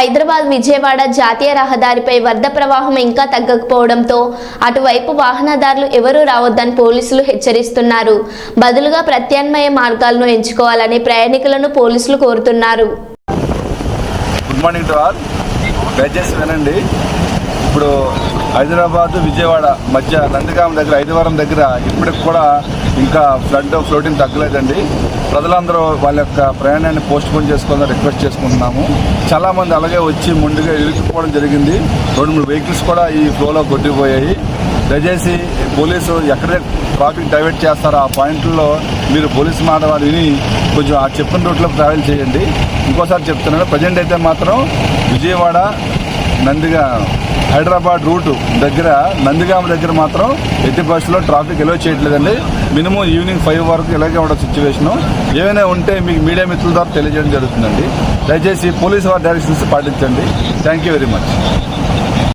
హైదరాబాద్ విజయవాడ జాతీయ రహదారిపై వరద ప్రవాహం ఇంకా తగ్గకపోవడంతో అటువైపు వాహనదారులు ఎవరూ రావద్దని పోలీసులు హెచ్చరిస్తున్నారు. బదులుగా ప్రత్యామ్నాయ మార్గాలను ఎంచుకోవాలని ప్రయాణికులను పోలీసులు కోరుతున్నారు. Good morning to all. దయచేసి వినండి. ఇప్పుడు హైదరాబాద్ విజయవాడ మధ్య నందిగామ దగ్గర ఐదవరం దగ్గర ఇప్పటికి కూడా ఇంకా ఫ్లడ్ ఫ్లోటింగ్ తగ్గలేదండి. ప్రజలందరూ వాళ్ళ యొక్క ప్రయాణాన్ని పోస్ట్ పోన్ చేసుకోవాలని రిక్వెస్ట్ చేసుకుంటున్నాము. చాలామంది అలాగే వచ్చి ముందుగా ఇరుక్కుపోవడం జరిగింది. రెండు మూడు వెహికల్స్ కూడా ఈ ఫ్లోలో కొట్టిపోయాయి. దయచేసి పోలీసు ఎక్కడ ట్రాఫిక్ డైవర్ట్ చేస్తారో ఆ పాయింట్లో మీరు పోలీసు మాట విని కొంచెం ఆ చెప్పిన రూట్లో ట్రావెల్ చేయండి. ఇంకోసారి చెప్తున్నాను ప్రజెంట్ అయితే మాత్రం విజయవాడ నందిగా హైదరాబాద్ రూటు దగ్గర నందిగామ దగ్గర మాత్రం ఎట్టి బస్సులో ట్రాఫిక్ ఎలో చేయట్లేదండి. మినిమం ఈవినింగ్ ఫైవ్ వరకు ఇలాగే ఉండదు సిచ్యువేషను ఏమైనా ఉంటే మీకు మీడియా మిత్రుల ద్వారా తెలియజేయడం జరుగుతుందండి. దయచేసి పోలీసు వారి డైరెక్షన్స్ పాటించండి. Thank you very much